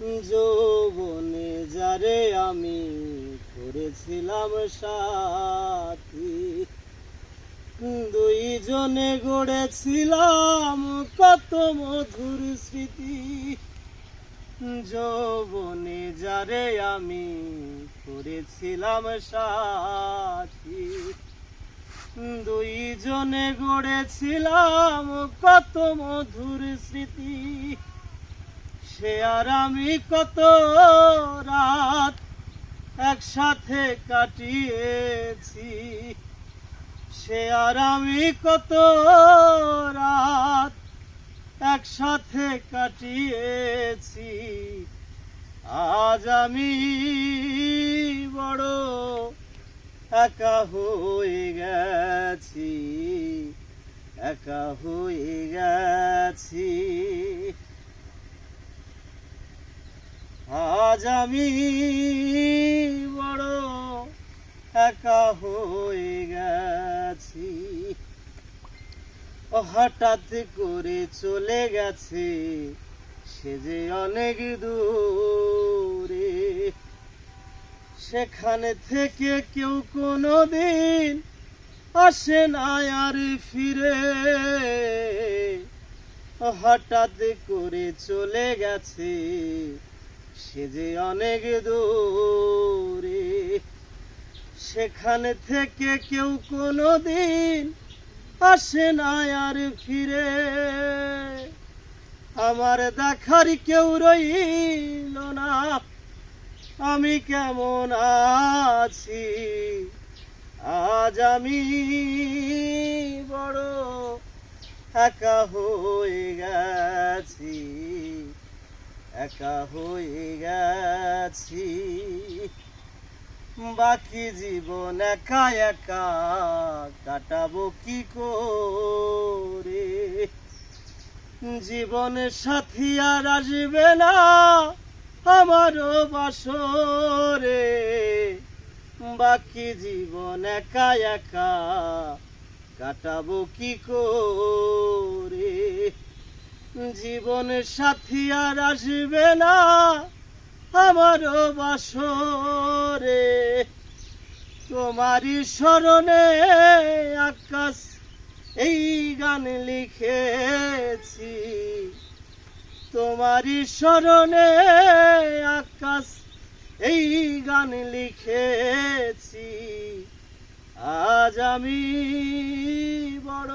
যৌবনে যারে আমি করেছিলাম সাথী, দুইজনে গড়েছিলাম কত মধুর স্মৃতি। যৌবনে যারে আমি করেছিলাম সাথী, দুইজনে গড়েছিলাম কত মধুর স্মৃতি। সে আর আমি কত রাত একসাথে কাটিয়েছি? সে আর আমি কত রাত একসাথে কাটিয়েছি? আজ আমি বড় একা হয়ে গেছি, একা হয়ে গেছি। আজ আমি বড় একা হয়ে গেছি। ও হঠাৎ করে চলে গেছে সে যে অনেক দূরে। সেখানে থেকে কেউ কোনো দিন আসে না আর ফিরে। ও হঠাৎ করে চলে গেছে সে যে অনেক দূরে, সেখানে থেকে কেউ কোনো দিন আসে না আর ফিরে। আমার দেখার কেউ রইল না, আমি কেমন আছি? আজ আমি বড় একা হয়ে গেছি। একা হয়ে গেছি। বাকি জীবন একা একা কাটাবো কি করে? জীবনের সাথী আর আসবে না আমারও বাসরে। বাকি জীবন একা একা কাটাবো কি করে? জীবনের সাথী আর আসবে না আমারও বাসরে। তোমারই স্মরণে আকাশ এই গান লিখেছি। তোমারই স্মরণে আকাশ এই গান লিখেছি। আজ আমি বড়